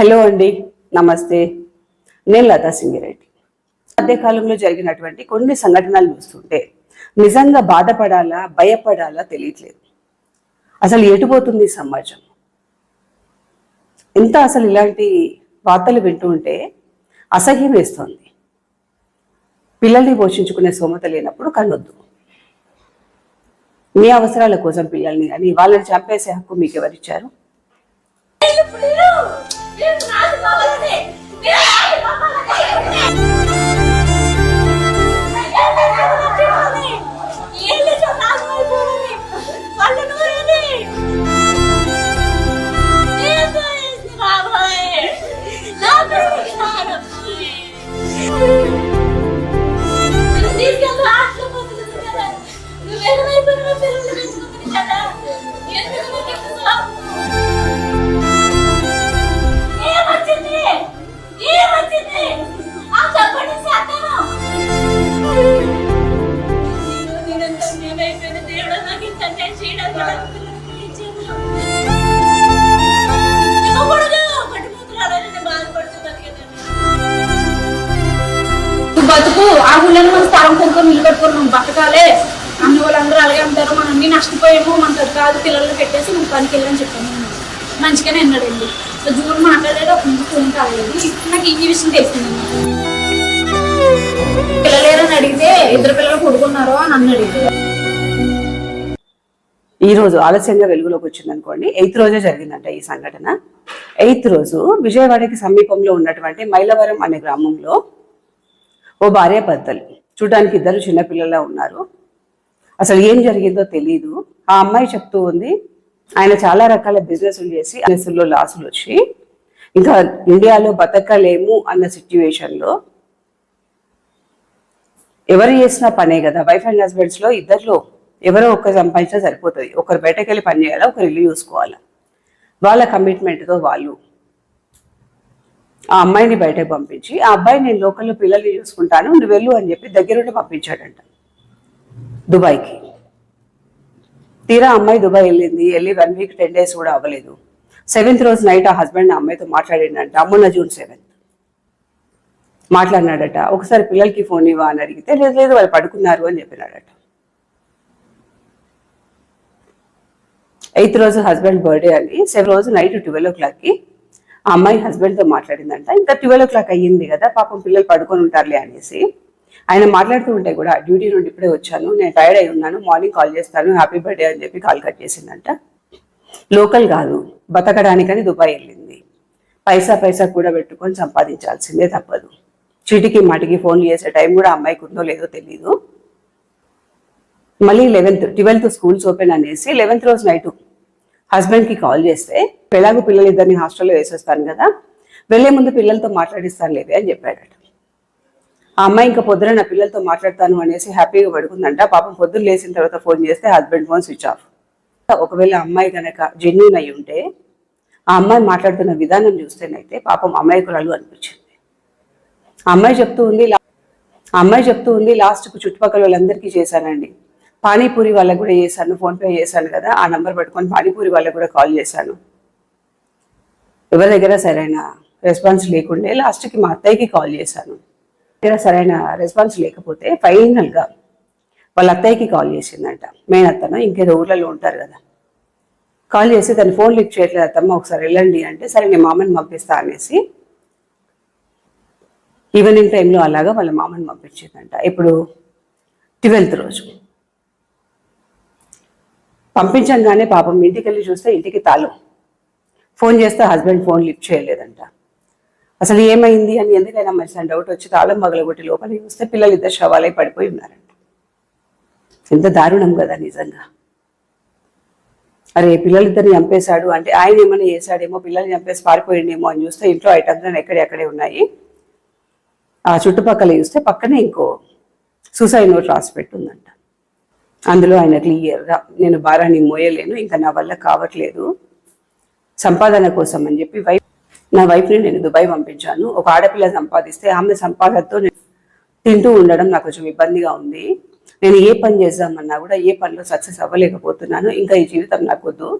Hello అండి నమస్తే. నేను లతా సింగిరెడ్డి. మధ్యకాలంలో జరిగినటువంటి కొన్ని సంఘటనలు చూస్తుంటే నిజంగా బాధపడాలా భయపడాలా తెలియట్లేదు. అసలు ఎటుపోతుంది సమాజం? ఎంత అసలు ఇలాంటి వార్తలు వింటూ ఉంటే అసహ్యం వేస్తోంది. పిల్లల్ని పోషించుకునే స్తోమత లేనప్పుడు కనొద్దు మీ అవసరాల కోసం పిల్లల్ని కానీ వాళ్ళని చంపేసే హక్కు మీకు ఎవరిచ్చారు Mama. ఊళ్ళని మన కొనుక్కొని ఇల్లు కట్టుకొని మనం బతకాలే. అన్ని వాళ్ళందరూ అలాగే అంటారు మనం అన్ని నష్టపోయాము మనకు కాదు పిల్లల్ని పెట్టేసి మనం పనికి వెళ్ళని చెప్పాను మంచిగానే అన్నాడండి. సో జూన్ మాట్లాడేది ఒక ముందు ఫోన్ కాలేదు. నాకు ఈ విషయం తెలిసింది. పిల్లలేరని అడిగితే ఇద్దరు పిల్లలు కొడుకున్నారు అని అన్నాడు ఈ రోజు ఆలస్యంగా వెలుగులోకి వచ్చింది అనుకోండి ఎయిత్ రోజే జరిగిందంట ఈ సంఘటన. ఎయిత్ రోజు విజయవాడకి సమీపంలో ఉన్నటువంటి మైలవరం అనే గ్రామంలో ఓ భార్యాభర్తలు చూడడానికి ఇద్దరు చిన్నపిల్లలా ఉన్నారు. అసలు ఏం జరిగిందో తెలియదు ఆ అమ్మాయి చెప్తూ ఉంది ఆయన చాలా రకాల బిజినెస్లు చేసి బిజినెస్లో లాసులు వచ్చి ఇంకా ఇండియాలో బతకలేము అన్న సిచ్యువేషన్లో ఎవరు చేసిన పనే కదా. వైఫ్ అండ్ హస్బెండ్స్లో ఇద్దరిలో ఎవరో ఒకరు సంపాదించినా సరిపోతుంది. ఒకరు బయటకు వెళ్ళి పని చేయాలా ఒకరు ఇల్లు చూసుకోవాలా. వాళ్ళ కమిట్మెంట్తో వాళ్ళు ఆ అమ్మాయిని బయటకు పంపించి ఆ అబ్బాయి నేను లోకల్లో పిల్లల్ని చూసుకుంటాను నువ్వు వెళ్ళు అని చెప్పి దగ్గరుండి పంపించాడంట. దుబాయ్కి. తీరా అమ్మాయి దుబాయ్ వెళ్ళింది వెళ్ళి వన్ వీక్ టెన్ డేస్ కూడా అవ్వలేదు. సెవెంత్ రోజు నైట్ ఆ హస్బెండ్ ఆ అమ్మాయితో మాట్లాడిండంట అమ్మున్న జూన్ సెవెంత్. మాట్లాడినాడట ఒకసారి పిల్లలకి ఫోన్ ఇవ్వ అని అడిగితే లేదు లేదు వాళ్ళు పడుకున్నారు అని చెప్పినాడట. ఎయిత్ రోజు హస్బెండ్ బర్త్డే అని సెవెన్ రోజు నైట్ ట్వెల్వ్ ఓ క్లాక్కి ఆ అమ్మాయి హస్బెండ్తో మాట్లాడిందంట. ఇంకా ట్వెల్వ్ ఓ క్లాక్ అయ్యింది కదా పాపం పిల్లలు పడుకొని ఉంటారులే అనేసి. ఆయన మాట్లాడుతూ ఉంటే కూడా డ్యూటీ నుండి ఇప్పుడే వచ్చాను నేను టైర్డ్ అయి ఉన్నాను మార్నింగ్ కాల్ చేస్తాను హ్యాపీ బర్త్డే అని చెప్పి కాల్ కట్ చేసిందంట. లోకల్ కాదు బతకడానికని దుబాయ్ వెళ్ళింది. పైసా పైసా కూడా పెట్టుకొని సంపాదించాల్సిందే తప్పదు. చీటికి మాటికి ఫోన్ చేసే టైం కూడా అమ్మాయికి ఉందో లేదో తెలియదు మళ్ళీ లెవెన్త్ ట్వెల్త్ స్కూల్స్ ఓపెన్ అనేసి లెవెన్త్ రోజు నైట్ హస్బెండ్కి కాల్ చేస్తే ఎలాగో పిల్లలు ఇద్దరిని హాస్టల్లో వేసేస్తాను కదా వెళ్ళే ముందు పిల్లలతో మాట్లాడిస్తాను లేదే అని చెప్పాడట. ఆ అమ్మాయి ఇంకా పొద్దున నా పిల్లలతో మాట్లాడతాను అనేసి హ్యాపీగా పడుకుందంట. పాపం పొద్దున్న లేచిన తర్వాత ఫోన్ చేస్తే హస్బెండ్ ఫోన్ స్విచ్ ఆఫ్. ఒకవేళ అమ్మాయి కనుక జెన్యున్ అయి ఉంటే ఆ అమ్మాయి మాట్లాడుతున్న విధానం చూస్తేనైతే పాపం అమాయకురాలు అనిపించింది. ఆ అమ్మాయి చెప్తూ ఉంది ఆ అమ్మాయి చెప్తూ ఉంది లాస్ట్కు చుట్టుపక్కల వాళ్ళందరికీ చేశానండి. పానీపూరి వాళ్ళకు కూడా చేశాను ఫోన్పే చేశాను కదా ఆ నెంబర్ పెట్టుకొని పానీపూరి వాళ్ళకు కూడా కాల్ చేశాను. ఎవరి దగ్గర సరైన రెస్పాన్స్ లేకుండే లాస్ట్కి మా అత్తయ్యకి కాల్ చేశాను. దగ్గర సరైన రెస్పాన్స్ లేకపోతే ఫైనల్గా వాళ్ళ అత్తయ్యకి కాల్ చేసిందంట. మేనత్తను ఇంకేదో ఊర్లలో ఉంటారు కదా. కాల్ చేసి తను ఫోన్ లిఫ్ట్ చేయట్లేదు అత్తమ్మ ఒకసారి వెళ్ళండి అంటే సరే నేను మామని పంపిస్తా అనేసి ఈవినింగ్ టైంలో అలాగా వాళ్ళ మామని పంపించిందంట. ఇప్పుడు ట్వెల్త్ రోజు. పంపించంగానే పాపం ఇంటికి వెళ్ళి చూస్తే ఇంటికి తాళం. ఫోన్ చేస్తే హస్బెండ్ ఫోన్ లిఫ్ట్ చేయలేదంట. అసలు ఏమైంది అని ఎందుకైనా మనిషి డౌట్ వచ్చి తాళం పగలగొట్టి లోపలికి చూస్తే పిల్లలు ఇద్దరు శవాలై పడిపోయి ఉన్నారంట. ఎంత దారుణం కదా నిజంగా. అరే పిల్లలిద్దరిని చంపేశాడు అంటే ఆయన ఏమైనా చేశాడేమో పిల్లల్ని చంపేసి పారిపోయిండేమో అని చూస్తే ఇంట్లో ఐటమ్స్ ఎక్కడెక్కడే ఉన్నాయి. ఆ చుట్టుపక్కల చూస్తే పక్కనే ఇంకో సూసైడ్ నోట్ రాసి పెట్టుందంట. అందులో ఆయన క్లియర్గా నేను భారాన్ని మోయలేను ఇంకా నా వల్ల కావట్లేదు. సంపాదన కోసం అని చెప్పి వైఫ్ నా వైఫ్ని నేను దుబాయ్ పంపించాను. ఒక ఆడపిల్ల సంపాదిస్తే ఆమె సంపాదనతో తింటూ ఉండడం నాకు కొంచెం ఇబ్బందిగా ఉంది. నేను ఏ పని చేద్దామన్నా కూడా ఏ పనిలో సక్సెస్ అవ్వలేకపోతున్నాను. ఇంకా ఈ జీవితం నాకు వద్దు.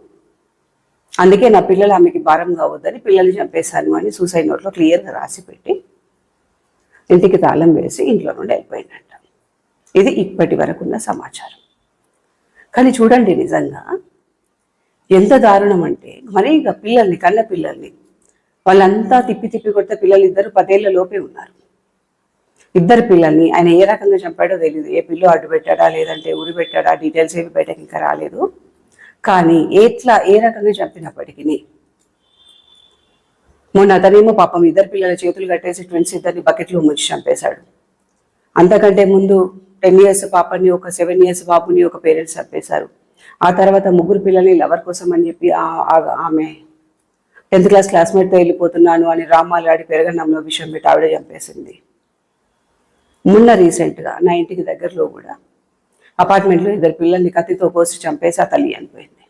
అందుకే నా పిల్లలు ఆమెకి భారం కావద్దని పిల్లల్ని చంపేశాను అని సూసైడ్ నోట్లో క్లియర్గా రాసి పెట్టి ఇంటికి తాళం వేసి ఇంట్లో నుండి వెళ్ళిపోయిందంట. ఇది ఇప్పటి వరకు ఉన్న సమాచారం. కానీ చూడండి నిజంగా ఎంత దారుణం అంటే మరి ఇక పిల్లల్ని కన్న పిల్లల్ని వాళ్ళంతా తిప్పి తిప్పి కొడితే పిల్లలు ఇద్దరు పదేళ్ళ లోపే ఉన్నారు. ఇద్దరు పిల్లల్ని ఆయన ఏ రకంగా చంపాడో తెలియదు ఏ పిల్లు అడ్డు పెట్టాడా లేదంటే ఉరి పెట్టాడా డీటెయిల్స్ ఏమి బయటకి ఇంకా రాలేదు. కానీ ఎట్లా ఏ రకంగా చంపినప్పటికీ మొన్న అతనేమో పాపం ఇద్దరు పిల్లల చేతులు కట్టేసి ట్విన్స్ ఇద్దరిని బకెట్లో ముంచి చంపేశాడు. అంతకంటే ముందు టెన్ ఇయర్స్ పాపని ఒక సెవెన్ ఇయర్స్ బాబుని ఒక పేరెంట్స్ చంపేశారు. ఆ తర్వాత ముగ్గురు పిల్లల్ని లవర్ కోసం అని చెప్పి ఆమె టెన్త్ క్లాస్ క్లాస్మేట్తో వెళ్ళిపోతున్నాను అని రామాలాడి పెరగన్నంలో విషయం పెట్టి ఆవిడ చంపేసింది. మొన్న రీసెంట్గా నా ఇంటికి దగ్గరలో కూడా అపార్ట్మెంట్లో ఇద్దరు పిల్లల్ని కత్తితో కోసి చంపేసి ఆ తల్లి అనిపోయింది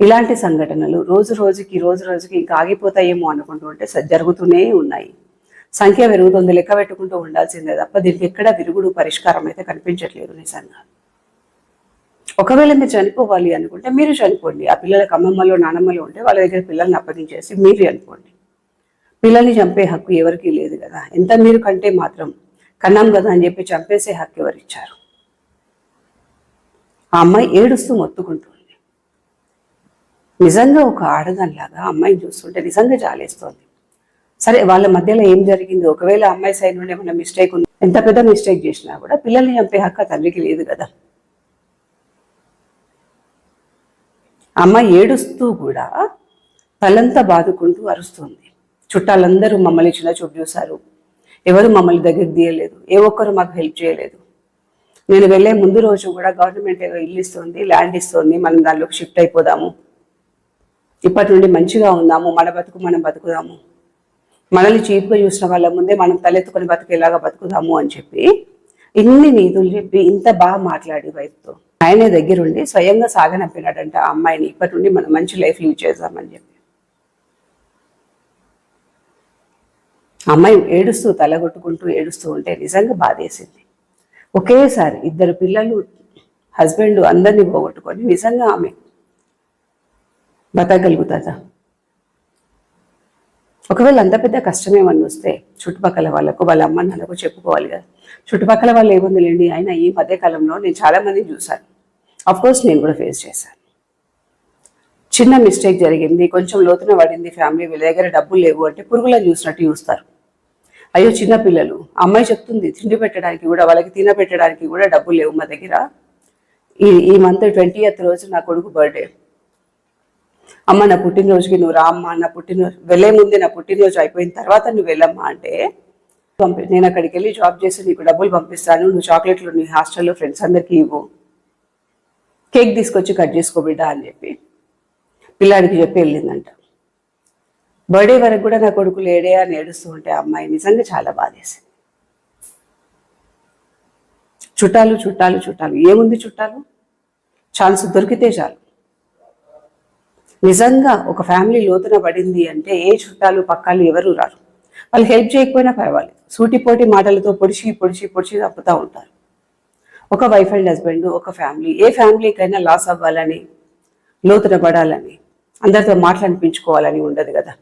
ఇలాంటి సంఘటనలు రోజు రోజుకి రోజు రోజుకి ఇంకా ఆగిపోతాయేమో అనుకుంటూ ఉంటే జరుగుతూనే ఉన్నాయి. సంఖ్య పెరుగుతుంది లెక్క పెట్టుకుంటూ ఉండాల్సిందే తప్ప దీనికి ఎక్కడ విరుగుడు పరిష్కారం అయితే కనిపించట్లేదు నిజంగా. ఒకవేళ మీరు చనిపోవాలి అనుకుంటే మీరు చనిపోండి. ఆ పిల్లలకు అమ్మమ్మలో నానమ్మలో ఉంటే వాళ్ళ దగ్గర పిల్లల్ని అప్పగించేసి మీరు చనిపోండి. పిల్లల్ని చంపే హక్కు ఎవరికీ లేదు కదా. ఎంత మీరు కంటే మాత్రం కన్నాం కదా అని చెప్పి చంపేసే హక్కు ఎవరిచ్చారు? ఆ అమ్మాయి ఏడుస్తూ మొత్తుకుంటుంది నిజంగా ఒక ఆడదానిలాగా అమ్మాయిని చూస్తుంటే నిజంగా జాలేస్తోంది. సరే వాళ్ళ మధ్యలో ఏం జరిగింది ఒకవేళ అమ్మాయి సైడ్ నుండి ఏమైనా మిస్టేక్ ఉంది ఎంత పెద్ద మిస్టేక్ చేసినా కూడా పిల్లల్ని చంపే హక్కు తల్లికి లేదు కదా. అమ్మాయి ఏడుస్తూ కూడా తలంతా బాదుకుంటూ అరుస్తుంది. చుట్టాలందరూ మమ్మల్ని చిన్న చూపు చూశారు. ఎవరు మమ్మల్ని దగ్గరికి తీయలేదు. ఏ ఒక్కరు మాకు హెల్ప్ చేయలేదు. నేను వెళ్ళే ముందు రోజు కూడా గవర్నమెంట్ ఏదో ఇల్లు ఇస్తుంది ల్యాండ్ ఇస్తుంది మనం దానిలోకి షిఫ్ట్ అయిపోదాము. ఇప్పటి నుండి మంచిగా ఉందాము మన బతుకు మనం బతుకుదాము. మనల్ని చీప్గా చూసిన వాళ్ళ ముందే మనం తలెత్తుకొని బతికేలాగా బతుకుదాము అని చెప్పి ఇన్ని నీతులు చెప్పి ఇంత బాగా మాట్లాడి వైఫ్తో. ఆయనే దగ్గరుండి స్వయంగా సాగనంపినాడంట ఆ అమ్మాయిని. ఇప్పటి నుండి మనం మంచి లైఫ్ లీడ్ చేద్దామని చెప్పి. అమ్మాయి ఏడుస్తూ తలగొట్టుకుంటూ ఏడుస్తూ ఉంటే నిజంగా బాధేసింది. ఒకేసారి ఇద్దరు పిల్లలు హస్బెండ్ అందరినీ పోగొట్టుకొని నిజంగా ఆమె బతకగలుగుతుందా? ఒకవేళ అంత పెద్ద కష్టం ఏమన్నా వస్తే చుట్టుపక్కల వాళ్ళకు వాళ్ళ అమ్మ నాన్నకు చెప్పుకోవాలి కదా. చుట్టుపక్కల వాళ్ళు ఏముందిలేండి? అయినా ఈ మధ్యకాలంలో నేను చాలామంది చూశాను. అఫ్కోర్స్ నేను కూడా ఫేస్ చేశాను. చిన్న మిస్టేక్ జరిగింది కొంచెం లోతున పడింది ఫ్యామిలీ వీళ్ళ దగ్గర డబ్బులు లేవు అంటే పురుగులను చూసినట్టు చూస్తారు. అయ్యో చిన్న పిల్లలు. అమ్మాయి చెప్తుంది తిండి పెట్టడానికి కూడా వాళ్ళకి తిన పెట్టడానికి కూడా డబ్బులు లేవు మా దగ్గర. ఈ ఈ మంత్ ట్వంటీ రోజు నా కొడుకు బర్త్డే అమ్మ నా పుట్టినరోజుకి నువ్వు రా అమ్మ నా పుట్టినరోజు వెళ్ళే ముందే నా పుట్టినరోజు అయిపోయిన తర్వాత నువ్వు వెళ్ళమ్మా అంటే పంపి నేను అక్కడికి వెళ్ళి జాబ్ చేసి నీకు డబ్బులు పంపిస్తాను నువ్వు చాక్లెట్లు నీ హాస్టల్లో ఫ్రెండ్స్ అందరికీ ఇవ్వు. కేక్ తీసుకొచ్చి కట్ చేసుకో బిడ్డ అని చెప్పి పిల్లాడికి చెప్పి వెళ్ళిందంట. బర్త్డే వరకు కూడా నా కొడుకు లేడే అని ఏడుస్తూ ఉంటే ఆ అమ్మాయి నిజంగా చాలా బాధేసింది. చుట్టాలు చుట్టాలు చుట్టాలు ఏముంది చుట్టాలు? ఛాన్స్ దొరికితే చాలు. నిజంగా ఒక ఫ్యామిలీ లోతున పడింది అంటే ఏ చుట్టాలు పక్కాలు ఎవరు రారు. వాళ్ళు హెల్ప్ చేయకపోయినా పర్వాలేదు. సూటిపోటి మాటలతో పొడిచి పొడిచి పొడిచి తప్పుతూ ఉంటారు. ఒక వైఫ్ అండ్ హస్బెండ్ ఒక ఫ్యామిలీ ఏ ఫ్యామిలీకైనా లాస్ అవ్వాలని లోతున పడాలని అందరితో మాట్లాడిపించుకోవాలని ఉండదు కదా.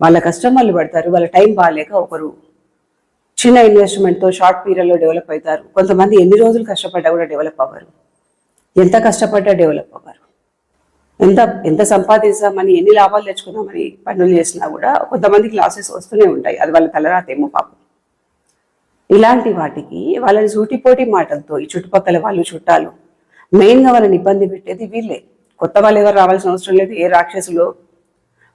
వాళ్ళ కస్టమర్లు పడతారు వాళ్ళ టైం బాగాలేక ఒకరు చిన్న ఇన్వెస్ట్మెంట్తో షార్ట్ పీరియడ్లో డెవలప్ అవుతారు. కొంతమంది ఎన్ని రోజులు కష్టపడ్డా కూడా డెవలప్ అవ్వరు. ఎంత కష్టపడ్డా డెవలప్ అవ్వరు. ఎంత ఎంత సంపాదించామని ఎన్ని లాభాలు తెచ్చుకుందామని పనులు చేసినా కూడా కొంతమందికి లాసెస్ వస్తూనే ఉంటాయి. అది వాళ్ళ తలరాతేమో పాపం. ఇలాంటి వాటికి వాళ్ళని సూటిపోటి మాటలతో ఈ చుట్టుపక్కల వాళ్ళు చుట్టాలు మెయిన్గా వాళ్ళని ఇబ్బంది పెట్టేది వీళ్ళే. కొత్త వాళ్ళు ఎవరు రావాల్సిన అవసరం లేదు. ఏ రాక్షసులో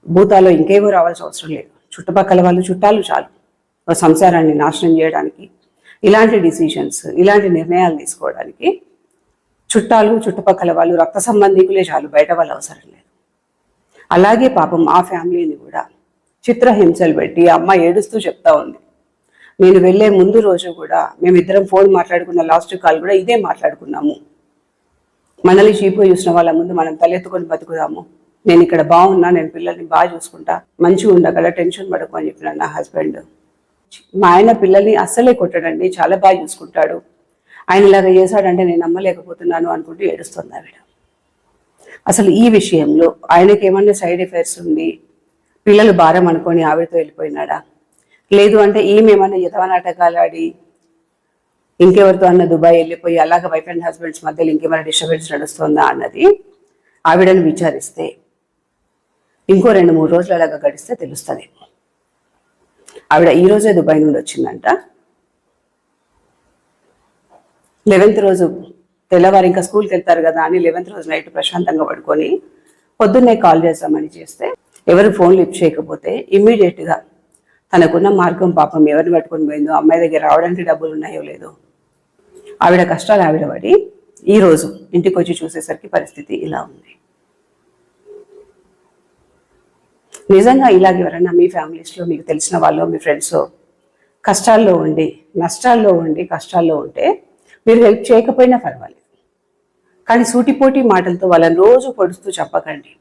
భూతాలో ఇంకేవో రావాల్సిన అవసరం లేదు. చుట్టుపక్కల వాళ్ళు చుట్టాలు చాలు. సంసారాన్ని నాశనం చేయడానికి ఇలాంటి డిసిషన్స్ ఇలాంటి నిర్ణయాలు తీసుకోవడానికి చుట్టాలు చుట్టుపక్కల వాళ్ళు రక్త సంబంధికులే చాలు బయట వాళ్ళు అవసరం లేదు. అలాగే పాపం ఆ ఫ్యామిలీని కూడా చిత్రహింసలు పెట్టి అమ్మ ఏడుస్తూ చెప్తా ఉంది. నేను వెళ్ళే ముందు రోజు కూడా మేమిద్దరం ఫోన్ మాట్లాడుకున్న లాస్ట్ కాల్ కూడా ఇదే మాట్లాడుకున్నాము. మనల్ని చీపు చూసిన వాళ్ళ ముందు మనం తలెత్తుకొని బతుకుదాము. నేను ఇక్కడ బాగున్నా నేను పిల్లల్ని బాగా చూసుకుంటా మంచిగా ఉండగల టెన్షన్ పడకు అని చెప్పిన నా హస్బెండ్. మా ఆయన పిల్లల్ని అస్సలే కొట్టడండి చాలా బాగా చూసుకుంటాడు. ఆయన ఇలాగ చేశాడంటే నేను నమ్మలేకపోతున్నాను అనుకుంటూ ఏడుస్తుంది ఆవిడ. అసలు ఈ విషయంలో ఆయనకి ఏమన్నా సైడ్ ఎఫెక్ట్స్ ఉండి పిల్లలు భారం అనుకొని ఆవిడతో వెళ్ళిపోయినాడా? లేదు అంటే ఈమె ఏమన్నా యథవ నాటకాలు ఆడి ఇంకెవరితో అన్న దుబాయ్ వెళ్ళిపోయి అలాగ వైఫ్ అండ్ హస్బెండ్స్ మధ్యలో ఇంకేమైనా డిస్టర్బెన్స్ నడుస్తుందా అన్నది ఆవిడని విచారిస్తే ఇంకో రెండు మూడు రోజులు అలాగ గడిస్తే తెలుస్తుంది ఆవిడ ఈ రోజే దుబాయ్ నుండి వచ్చిందంట. లెవెన్త్ రోజు తెల్లవారు ఇంకా స్కూల్కి వెళ్తారు కదా అని లెవెన్త్ రోజు నైట్ ప్రశాంతంగా పడుకొని పొద్దున్నే కాల్ చేద్దామని చేస్తే ఎవరు ఫోన్ లిఫ్ట్ చేయకపోతే ఇమ్మీడియట్గా తనకున్న మార్గం పాపం ఎవరిని పట్టుకొని పోయిందో అమ్మాయి దగ్గర రావడానికి డబ్బులు ఉన్నాయో లేదో ఆవిడ కష్టాలు ఆవిడ పడి ఈరోజు ఇంటికి వచ్చి చూసేసరికి పరిస్థితి ఇలా ఉంది. నిజంగా ఇలాగ ఎవరైనా మీ ఫ్యామిలీస్లో మీకు తెలిసిన వాళ్ళు మీ ఫ్రెండ్స్ కష్టాల్లో ఉండి నష్టాల్లో ఉండి కష్టాల్లో ఉంటే మీరు హెల్ప్ చేయకపోయినా పర్వాలేదు. కానీ సూటిపోటి మాటలతో వాళ్ళని రోజు పొడుస్తూ చెప్పకండి.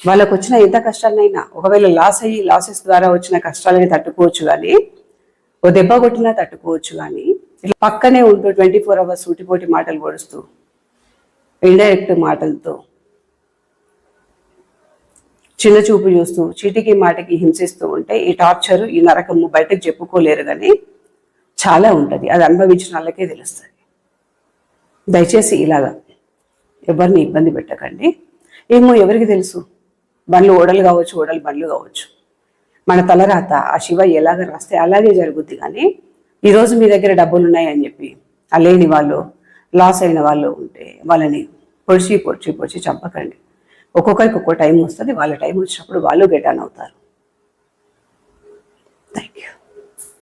వాళ్ళకు వచ్చిన ఎంత కష్టాలైనా ఒకవేళ లాస్ అయ్యి లాసెస్ ద్వారా వచ్చిన కష్టాలని తట్టుకోవచ్చు కానీ ఓ దెబ్బ కొట్టినా తట్టుకోవచ్చు కానీ ఇట్లా పక్కనే ఉంటూ ట్వంటీ ఫోర్ అవర్స్ సూటిపోటి మాటలు పొడుస్తూ ఇండైరెక్ట్ మాటలతో చిన్న చూపు చూస్తూ చీటికి మాటకి హింసిస్తూ ఉంటే ఈ టార్చరు ఈ నరకము బయటకు చెప్పుకోలేరు కానీ చాలా ఉంటుంది. అది అనుభవించిన వాళ్ళకే తెలుస్తుంది. దయచేసి ఇలాగా ఎవరిని ఇబ్బంది పెట్టకండి. ఏమో ఎవరికి తెలుసు? బండ్లు ఓడలు కావచ్చు ఓడలు బండ్లు కావచ్చు. మన తలరాత ఆ శివ ఎలాగ రాస్తే అలాగే జరుగుద్ది కానీ ఈరోజు మీ దగ్గర డబ్బులు ఉన్నాయని చెప్పి ఆ లేని వాళ్ళు లాస్ అయిన వాళ్ళు ఉంటే వాళ్ళని పొడిచి పొడిచి పొడిచి చంపకండి. ఒక్కొక్కరికి ఒక్కో టైం వస్తుంది వాళ్ళ టైం వచ్చినప్పుడు వాళ్ళు గెటాన్ అవుతారు. Thank you